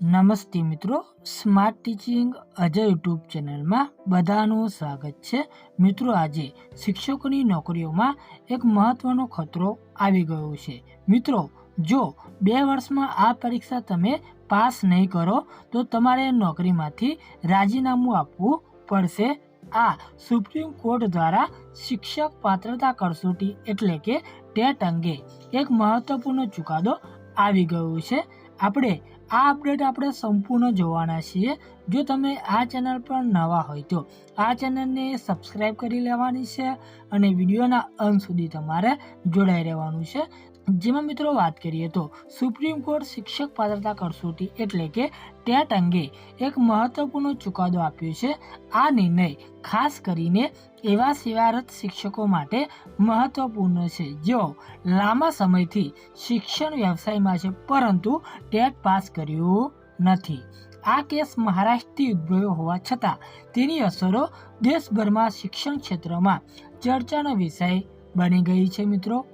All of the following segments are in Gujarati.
નમસ્તે મિત્રો સ્માર્ટ ટીચિંગ અજય યુટ્યુબ ચેનલમાં બધાનું સ્વાગત છે. મિત્રો, આજે શિક્ષકોની નોકરીઓમાં એક મહત્વનો ખતરો આવી ગયો છે. મિત્રો, જો બે વર્ષમાં આ પરીક્ષા તમે પાસ નહીં કરો, તો તમારે નોકરીમાંથી રાજીનામું આપવું પડશે. આ સુપ્રીમ કોર્ટ દ્વારા શિક્ષક પાત્રતા કસોટી એટલે કે ટેટ અંગે એક મહત્વપૂર્ણ ચુકાદો આવી ગયો છે. આપણે આ અપડેટ આપણે સંપૂર્ણ જોવાના છીએ. જો તમે આ ચેનલ પર નવા હોય તો આ ચેનલને સબસ્ક્રાઈબ કરી લેવાની છે અને વિડીયોના અંત સુધી તમારે જોડાઈ રહેવાનું છે. જેમાં મિત્રો વાત કરીએ તો સુપ્રીમ કોર્ટ શિક્ષક પાત્રતા કરસોટી એટલે કે ટેટ અંગે એક મહત્વપૂર્ણ ચુકાદો આપ્યો છે. આ નિર્ણય ખાસ કરીને એવા સેવારત શિક્ષકો માટે મહત્વપૂર્ણ છે. જેઓ લાંબા સમયથી શિક્ષણ વ્યવસાયમાં છે, પરંતુ ટેટ પાસ કર્યું નથી. આ કેસ મહારાષ્ટ્રથી ઉદ્ભવ્યો હોવા છતાં તેની અસરો દેશભરમાં શિક્ષણ ક્ષેત્રમાં ચર્ચાનો વિષય બની ગઈ છે મિત્રો.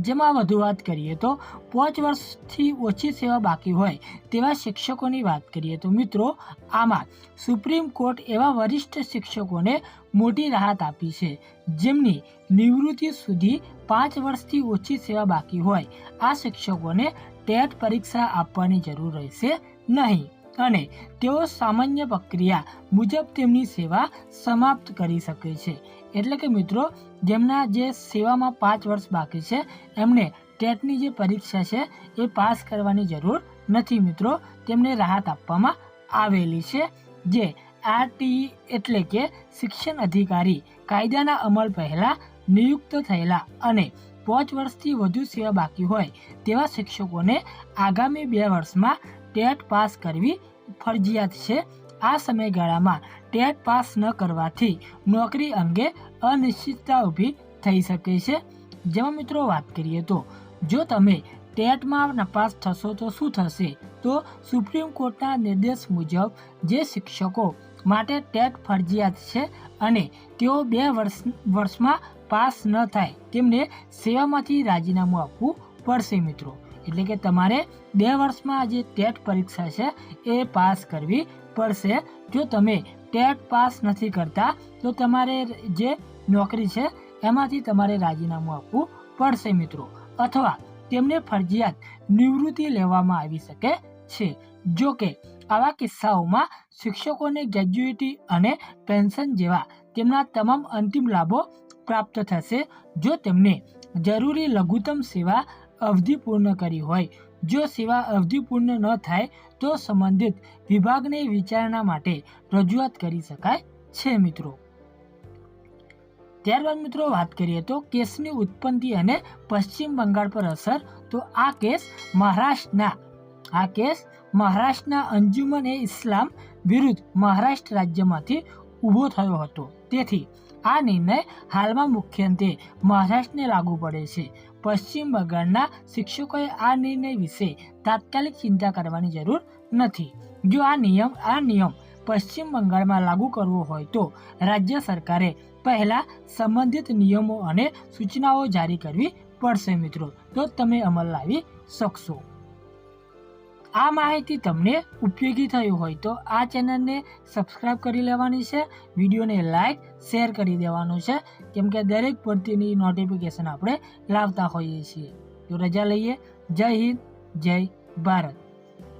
જેમાં વધુ વાત કરીએ તો પાંચ વર્ષથી ઓછી સેવા બાકી હોય તેવા શિક્ષકોની વાત કરીએ તો મિત્રો આમાં સુપ્રીમ કોર્ટ એવા વરિષ્ઠ શિક્ષકોને મોટી રાહત આપી છે, જેમની નિવૃત્તિ સુધી પાંચ વર્ષથી ઓછી સેવા બાકી હોય. આ શિક્ષકોને ટેટ પરીક્ષા આપવાની જરૂર રહેશે નહીં અને તેઓ સામાન્ય પ્રક્રિયા મુજબ તેમની સેવા સમાપ્ત કરી શકે છે. એટલે કે મિત્રો, જેમના જે સેવામાં પાંચ વર્ષ બાકી છે, એમને ટેટની જે પરીક્ષા છે, એ પાસ કરવાની જરૂર નથી મિત્રો. તેમને રાહત આપવામાં આવેલી છે. જે આરટી એટલે કે શિક્ષણ અધિકારી કાયદાના અમલ પહેલાં નિયુક્ત થયેલા અને પાંચ વર્ષથી વધુ સેવા બાકી હોય તેવા શિક્ષકોને આગામી બે વર્ષમાં ટેટ પાસ કરવી ફરજિયાત છે. આ સમયગાળામાં ટેટ પાસ ન કરવાથી નોકરી અંગે અનિશ્ચિતતા ઊભી થઈ શકે છે. જેમાં મિત્રો વાત કરીએ તો, જો તમે ટેટમાં નપાસ થશો તો શું થશે? તો સુપ્રીમ કોર્ટના નિર્દેશ મુજબ જે શિક્ષકો માટે ટેટ ફરજિયાત છે અને તેઓ બે વર્ષ, વર્ષમાં પાસ ન થાય, તેમને સેવામાંથી રાજીનામું આપવું પડશે મિત્રો. એટલે કે તમારે બે વર્ષમાં જે ટેટ પરીક્ષા છે એ પાસ કરવી પડશે. જો તમે ટેટ પાસ નથી કરતા, તો તમારે જે નોકરી છે, એમાંથી તમારે રાજીનામું આપવું પડશે મિત્રો. અથવા તેમને ફરજિયાત નિવૃત્તિ લેવામાં આવી શકે છે. જો કે, આવા કિસ્સાઓમાં શિક્ષકોને ગ્રેજ્યુએટી અને પેન્શન જેવા તેમના તમામ અંતિમ લાભો પ્રાપ્ત થશે. જો તેમને જરૂરી લઘુત્તમ સેવા અવધિ પૂર્ણ કરી હોય જો સેવા અવધિપૂર્ણ ન થાય તો સંબંધિત વિભાગને વિચારણા માટે રજૂઆત કરી શકાય છે, મિત્રો. ત્યારબાદ, મિત્રો, વાત કરીએ તો કેસની ઉત્પત્તિ અને પશ્ચિમ બંગાળ પર અસર. તો આ કેસ મહારાષ્ટ્રના, આ કેસ મહારાષ્ટ્રના અંજુમન એ ઇસ્લામ વિરુદ્ધ મહારાષ્ટ્ર રાજ્યમાંથી ઊભો થયો હતો. તેથી આ નિર્ણય હાલમાં મુખ્યત્વે મહારાષ્ટ્રને લાગુ પડે છે. પશ્ચિમ બંગાળના શિક્ષકોએ આ નિર્ણય વિશે તાત્કાલિક ચિંતા કરવાની જરૂર નથી. જો આ નિયમ આ નિયમ પશ્ચિમ બંગાળમાં લાગુ કરવો હોય તો રાજ્ય સરકારે પહેલાં સંબંધિત નિયમો અને સૂચનાઓ જારી કરવી પડશે મિત્રો. તો તમે અમલ લાવી શકશો. આ માહિતી તમને ઉપયોગી થયું હોય તો આ ચેનલને સબસ્ક્રાઇબ કરી લેવાની છે, વિડીયોને લાઇક, શેર કરી દેવાનું છે, કેમ કે દરેક ભરતીની નોટિફિકેશન આપણે લાવતા હોઈએ છીએ. તો રજા લઈએ. જય હિન્દ, જય ભારત.